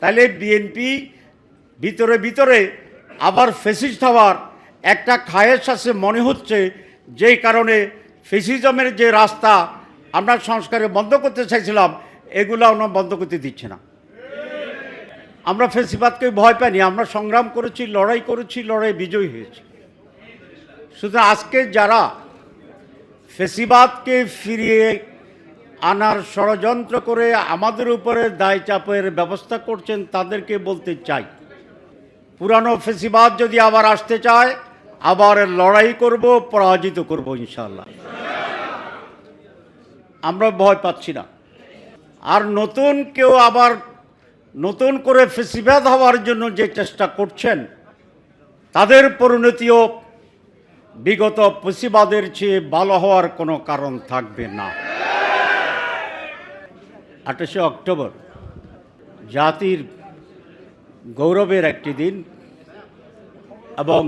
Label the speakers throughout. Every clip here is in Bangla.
Speaker 1: তাহলে বিএনপি ভিতরে ভিতরে আবার ফেসিস্ট হওয়ার একটা খায়ের সাথে মনে হচ্ছে, যেই কারণে ফেসিজমের যে রাস্তা আমরা সংস্কারে বন্ধ করতে চাইছিলাম, এগুলো আমরা বন্ধ করতে দিচ্ছে না। আমরা ফেসিবাদকে ভয় পাইনি, আমরা সংগ্রাম করেছি, লড়াই করেছি, লড়াই বিজয়ী হয়েছি। শুধু আজকে যারা ফেসিবাদকে ফিরিয়ে আনার ষড়যন্ত্র করে আমাদের উপরে দায় চাপের ব্যবস্থা করছেন তাদেরকে বলতে চাই। পুরানো ফেসিবাদ যদি আবার আসতে চায়, আবার লড়াই করব, পরাজিত করব ইনশাল্লাহ আমরা ভয় পাচ্ছি না। আর নতুন কেউ আবার নতুন করে ফেসিবাদ হওয়ার জন্য যে চেষ্টা করছেন, তাদের পরিণতিও বিগত ফেসিবাদের চেয়ে ভালো হওয়ার কোনো কারণ থাকবে না। আঠাশে অক্টোবর, জাতির গৌরবের একটি দিন এবং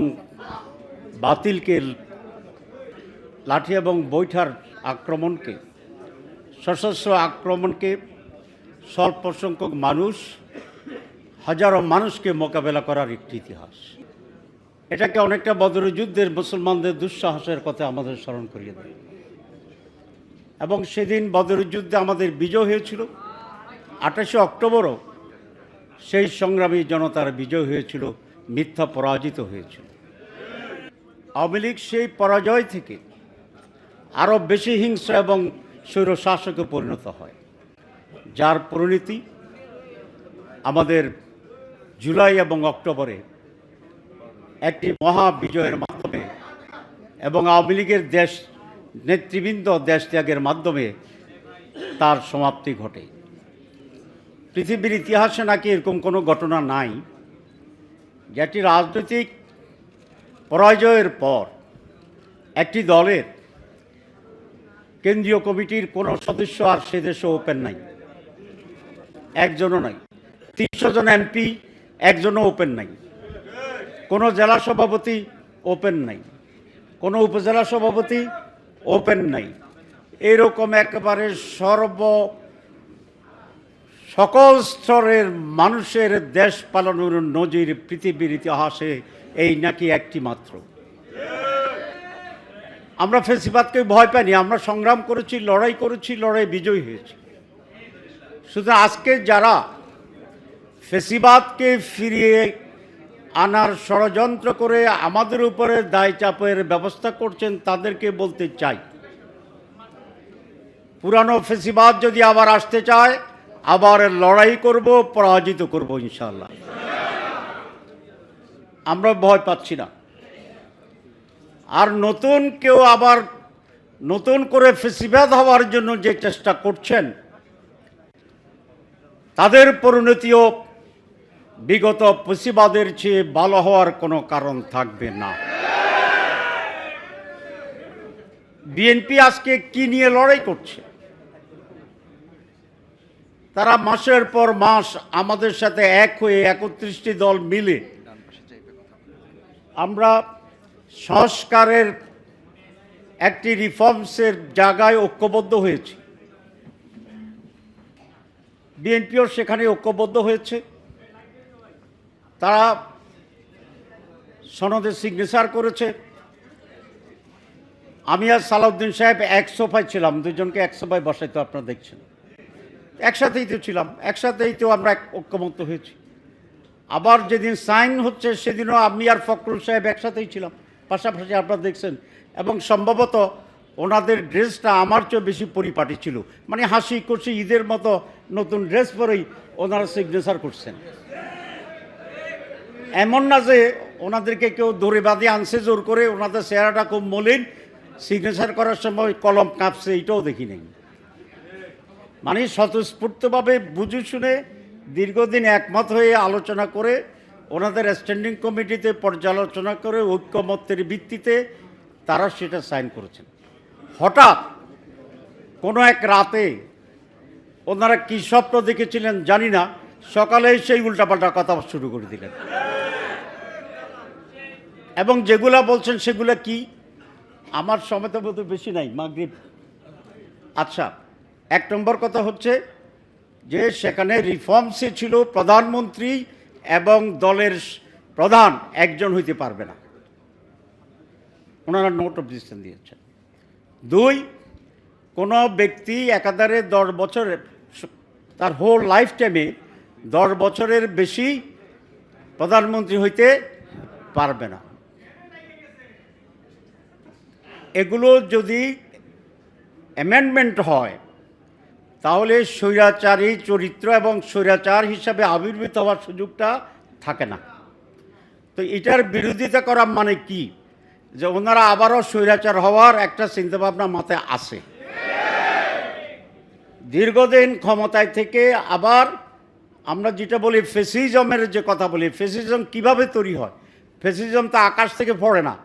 Speaker 1: বাতিলকে লাঠি এবং বৈঠার আক্রমণকে, সশস্ত্র আক্রমণকে, স্বল্প সংখ্যক মানুষ, হাজারো মানুষকে মোকাবেলা করার একটি ইতিহাস। এটাকে অনেকটা বদর যুদ্ধের মুসলমানদের দুঃসাহসের কথা আমাদের স্মরণ করিয়ে দেয়। এবং সেদিন বদর যুদ্ধে আমাদের বিজয় হয়েছিল। আঠাশে অক্টোবরও সেই সংগ্রামী জনতার বিজয় হয়েছিল, মিথ্যা পরাজিত হয়েছিল। আওয়ামী লীগ সেই পরাজয় থেকে আরও বেশি হিংস্র এবং স্বৈরশাসকে পরিণত হয়। যার পরিণতি আমাদের জুলাই এবং অক্টোবরে একটি মহা বিজয়ের মাধ্যমে এবং আওয়ামী লীগের দেশ, নেতৃবৃন্দ দেশ ত্যাগের মাধ্যমে তার সমাপ্তি ঘটে। পৃথিবীর ইতিহাসে নাকি এরকম কোনো ঘটনা নাই, যেটি রাজনৈতিক পরাজয়ের পর একটি দলের কেন্দ্রীয় কমিটির কোনো সদস্য আর সে দেশে ওপেন নাই। একজনও নাই। তিনশো জন এমপি একজনও ওপেন নাই। কোনো জেলা সভাপতি ওপেন নাই। কোনো উপজেলা সভাপতি ওপেন নাই। এরকম একেবারে সর্ব সকল স্তরের মানুষের দেশ পালনের নজির পৃথিবীর ইতিহাসে এই নাকি একটি মাত্র। আমরা ফেসিবাদকে ভয় পাইনি, আমরা সংগ্রাম করেছি, লড়াই করেছি, লড়াই বিজয়ী হয়েছি। শুধু আজকে যারা ফেসিবাদকে ফিরিয়ে আনার ষড়যন্ত্র করে আমাদের উপরে দায় চাপের ব্যবস্থা করছেন, তাদেরকে বলতে চাই, পুরানো ফেসিবাদ যদি আবার আসতে চায় আবার লড়াই করব, পরাজিত করব ইনশাল্লাহ আমরা ভয় পাচ্ছি না। আর নতুন কেউ আবার নতুন করে ফেসিবাদ হওয়ার জন্য যে চেষ্টা করছেন, তাদের পরিণতিও বিগত ফেসিবাদের চেয়ে ভালো হওয়ার কোনো কারণ থাকবে না। বিএনপি আজকে কি নিয়ে লড়াই করছে? তারা মাসের পর মাস আমাদের সাথে এক হয়ে একত্রিশটি দল মিলে আমরা সংস্কারের একটি রিফর্মসের জায়গায় ঐক্যবদ্ধ হয়েছি। বিএনপিও সেখানে ঐক্যবদ্ধ হয়েছে। তারা সনদে সিগনেচার করেছে। আমি আর সালাউদ্দিন সাহেব এক সোফায় ছিলাম, দুজনকে এক সোফায় বসাই তো আপনারা দেখছেন। একসাথেই তো ছিলাম, একসাথেই তো আমরা এক- ঐক্যমত্য হয়েছি। আবার যেদিন সাইন হচ্ছে, সেদিনও আমি আর ফখরুল সাহেব একসাথেই ছিলাম। পাশাপাশি আপনারা দেখছেন, এবং সম্ভবত ওনাদের ড্রেসটা আমার চেয়ে বেশি পরিপাটি ছিল। মানে হাসি খুশি ঈদের মতো নতুন ড্রেস পরেই ওনারা সিগনেচার করছেন। এমন না যে ওনাদেরকে কেউ দৌড়ে বাঁধে আনছে জোর করে, ওনাদের চেহারাটা খুব মলিন। সিগনেচার করার সময় কলম কাঁপছে, এইটাও দেখি নাই। মানে স্বতঃস্ফূর্তভাবে বুঝে শুনে দীর্ঘদিন একমত হয়ে আলোচনা করে ওনাদের স্ট্যান্ডিং কমিটিতে পর্যালোচনা করে ঐক্যমত্যের ভিত্তিতে তারা সেটা সাইন করেছেন। হঠাৎ কোনো এক রাতে ওনারা কী স্বপ্ন দেখেছিলেন জানি না, সকালে সেই উল্টাপাল্টা কথা শুরু করে দিলেন। এবং যেগুলা বলছেন সেগুলা কি? আমার সময় তো বেশি নাই, মাগরিব। আচ্ছা এক নম্বর কথা হচ্ছে যে সেখানে রিফর্মসে ছিল প্রধানমন্ত্রী এবং দলের প্রধান একজন হইতে পারবে না। ওনারা নোট অফ দিয়েছেন। দুই, কোনো ব্যক্তি একাধারে দশ বছরের তার হোল লাইফ টাইমে দশ বছরের বেশি প্রধানমন্ত্রী হইতে পারবে না। এগুলো যদি অ্যামেন্ডমেন্ট হয় তাহলে স্বৈরাচারী চরিত্র এবং স্বৈরাচার হিসাবে আবির্ভূত হওয়ার সুযোগটা থাকে না। তো এটার বিরোধিতা করা মানে কি? যে ওনারা আবারও স্বৈরাচার হওয়ার একটা চিন্তাভাবনা মাথায় আসে। দীর্ঘদিন ক্ষমতায় থেকে আবার আমরা যেটা বলি ফেসিজমের যে কথা বলি, ফেসিজম কীভাবে তৈরি হয়? ফেসিজম তো আকাশ থেকে পড়ে না।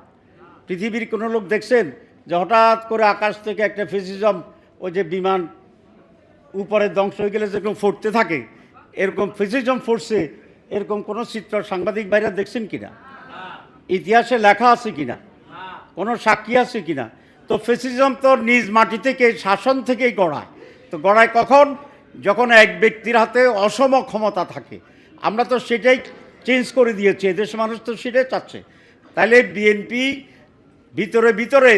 Speaker 1: পৃথিবীর কোনো লোক দেখছেন যে হঠাৎ করে আকাশ থেকে একটা ফেসিজম, ওই যে বিমান উপরে ধ্বংস হয়ে গেলে যেরকম ফুটতে থাকে, এরকম ফেসিজম ফুটছে, এরকম কোনো চিত্র সাংবাদিক বাইরে দেখছেন কিনা? ইতিহাসে লেখা আছে কিনা? কোনো সাক্ষী আছে কিনা? তো ফেসিজম তো নিজ মাটি থেকে, শাসন থেকেই গড়ায়। তো গড়ায় কখন? যখন এক ব্যক্তির হাতে অসম ক্ষমতা থাকে। আমরা তো সেটাই চেঞ্জ করে দিয়েছি, এদেশ মানুষ তো সেটাই চাচ্ছে। তাহলে বিএনপি ভিতরে ভিতরে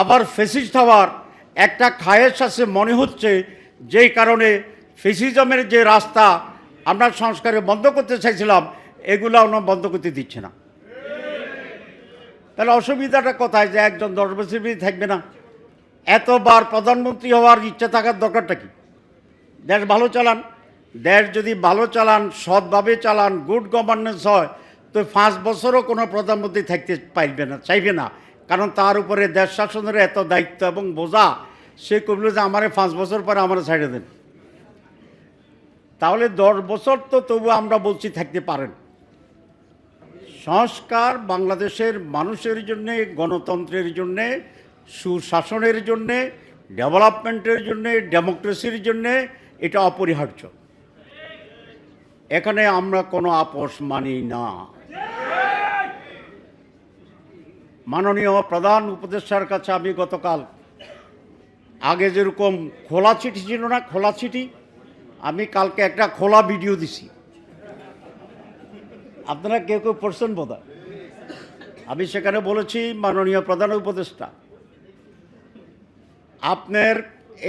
Speaker 1: আবার ফেসিস্ট হওয়ার একটা খায়েশ আছে, মনে হচ্ছে যেই কারণে ফেসিজমের যে রাস্তা আমরা সংস্কারে বন্ধ করতে চাইছিলাম, এগুলো আমরা বন্ধ করতে দিচ্ছে না। তাহলে অসুবিধাটা কোথায় যে একজন দশ বছর বেশি থাকবে না? এতবার প্রধানমন্ত্রী হওয়ার ইচ্ছা থাকার দরকারটা কি? দেশ ভালো চালান, দেশ যদি ভালো চালান, সৎভাবে চালান গুড গভর্নেন্স হয়, তো পাঁচ বছরও কোনো প্রধানমন্ত্রী থাকতে পারবে না, চাইবে না। কারণ তার উপরে দেশ শাসনের এত দায়িত্ব এবং বোঝা সে করল যে আমারে পাঁচ বছর পরে আমার ছাইড়ে দেন। তাহলে দশ বছর তো তবু আমরা বলছি থাকতে পারেন। সংস্কার বাংলাদেশের মানুষের জন্যে, গণতন্ত্রের জন্যে, সুশাসনের জন্যে, ডেভেলপমেন্টের জন্যে, ডেমোক্রেসির জন্যে এটা অপরিহার্য। এখানে আমরা কোনো আপোষ মানি না। মাননীয় প্রধান উপদেষ্টার কাছে আমি গতকাল আগে যেরকম খোলা চিঠি ছিল না, খোলা চিঠি, আমি কালকে একটা খোলা ভিডিও দিছি। আপনারা কেউ কেউ পড়ছেন বোধ আমি সেখানে বলেছি, মাননীয় প্রধান উপদেষ্টা, আপনার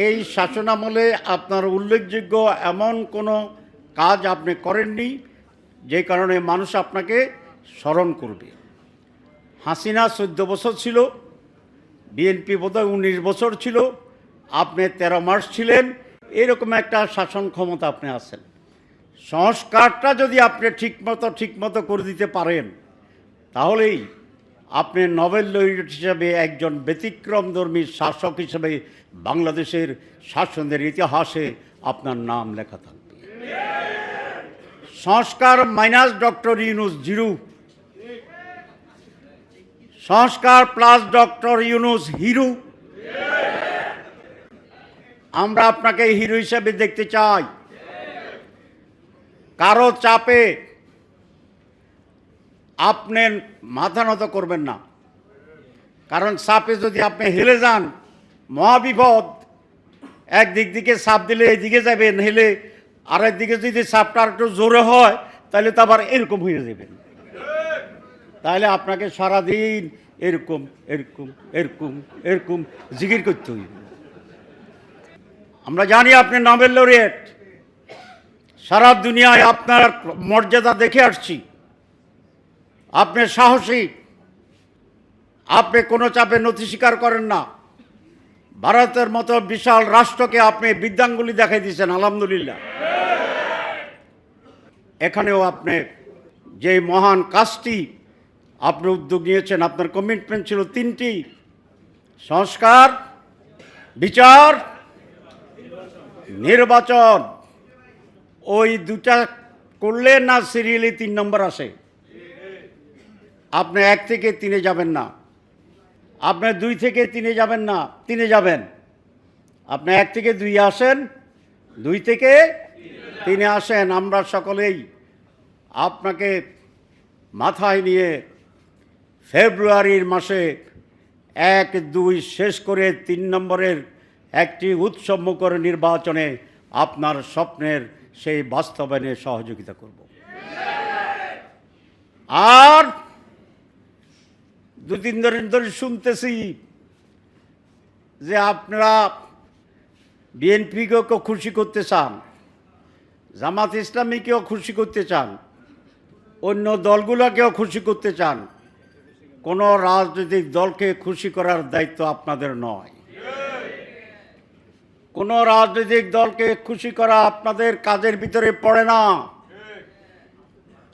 Speaker 1: এই শাসনামলে আপনার উল্লেখযোগ্য এমন কোনো কাজ আপনি করেননি, যে কারণে মানুষ আপনাকে স্মরণ করবে। হাসিনা চোদ্দ বছর ছিল, বিএনপি বোধহয় উনিশ বছর ছিল আপনি তেরো মাস ছিলেন, এরকম একটা শাসন ক্ষমতা আপনি আছেন। সংস্কারটা যদি আপনি ঠিকমতো ঠিকমতো করে দিতে পারেন, তাহলেই আপনি নোবেল লরিয়েট হিসেবে একজন ব্যতিক্রমধর্মী শাসক হিসেবে বাংলাদেশের শাসনের ইতিহাসে আপনার নাম লেখা থাকবে। সংস্কার মাইনাস ডক্টর ইউনুস জিরু, সংস্কার প্লাস ডক্টর ইউনুস হিরু আমরা আপনাকে হিরো হিসেবে দেখতে চাই। কারও চাপে আপনি মাথা নত করবেন না। কারণ সাপে যদি আপনি হেলে যান, মহাবিপদ। একদিক দিকে সাপ দিলে এদিকে যাবেন, হেলে আর একদিকে যদি সাপটা একটু জোরে হয়, তাহলে তো আবার এরকম হয়ে যাবেন। তাহলে আপনাকে সারাদিন এরকম এরকম এরকম এরকম জিগির করতে হইবে। আমরা জানি আপনি নোবেল লরিয়েট। সারা দুনিয়ায় আপনার মর্যাদা দেখে আসছি। আপনি সাহসী। আপনি কোনো চাপে নথি স্বীকার করেন না। ভারতের মতো বিশাল রাষ্ট্রকে আপনি বিদ্যাঙ্গুলি দেখাই দিয়েছেন, আলহামদুলিল্লাহ। এখানেও আপনি যে মহান কাজটি আপনি উদ্যোগ নিয়েছেন, আপনার কমিটমেন্ট ছিল তিনটি। সংস্কার, বিচার নির্বাচন। ওই দুটা করলে না সিরিয়ালি তিন নম্বর আসে? আপনি এক থেকে তিনে যাবেন না। আপনি দুই থেকে তিনে যাবেন না, তিনে যাবেন। আপনি এক থেকে দুই আসেন, দুই থেকে তিনে আসেন। আমরা সকলেই আপনাকে মাথায় নিয়ে ফেব্রুয়ারির মাসে এক, দুই শেষ করে তিন নম্বরের একটি উৎসবমুখর নির্বাচনে আপনার স্বপ্নের সেই বাস্তবায়নে সহযোগিতা করব। আর দু তিন দিন ধরে শুনতেছি যে আপনারা বিএনপিকেও খুশি করতে চান, জামাত ইসলামীকেও খুশি করতে চান, অন্য দলগুলোকেও খুশি করতে চান, কোনো রাজনৈতিক দলকে খুশি করার দায়িত্ব আপনাদের নয়। কোনো রাজনৈতিক দলকে খুশি করা আপনাদের কাজের ভিতরে পড়ে না।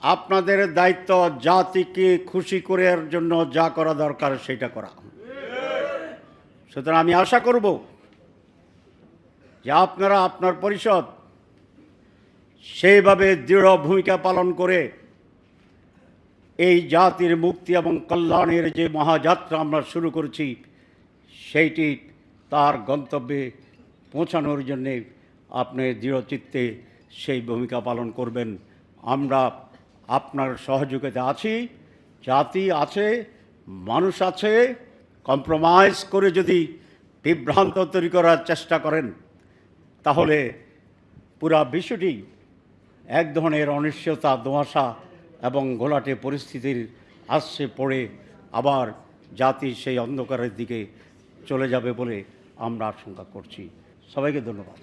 Speaker 1: আপনাদের দায়িত্ব জাতিকে খুশি করার জন্য যা করা দরকার সেটা করা। সুতরাং আমি আশা করব যে আপনারা আপনার পরিষদ সেইভাবে দৃঢ় ভূমিকা পালন করে এই জাতির মুক্তি এবং কল্যাণের যে মহাযাত্রা আমরা শুরু করেছি, সেইটি তার গন্তব্যে পৌঁছানোর জন্যে আপনি দৃঢ়চিত্তে সেই ভূমিকা পালন করবেন। আমরা আপনার সহযোগিতা আছি, জাতি আছে, মানুষ আছে কম্প্রোমাইজ করে যদি বিভ্রান্ত তৈরি করার চেষ্টা করেন, তাহলে পুরা বিশ্বটি এক ধরনের অনিশ্চয়তা দোয়াশা এবং ঘোলাটে পরিস্থিতির আসছে পড়ে আবার জাতি সেই অন্ধকারের দিকে চলে যাবে বলে আমরা আশঙ্কা করছি। সবাইকে ধন্যবাদ।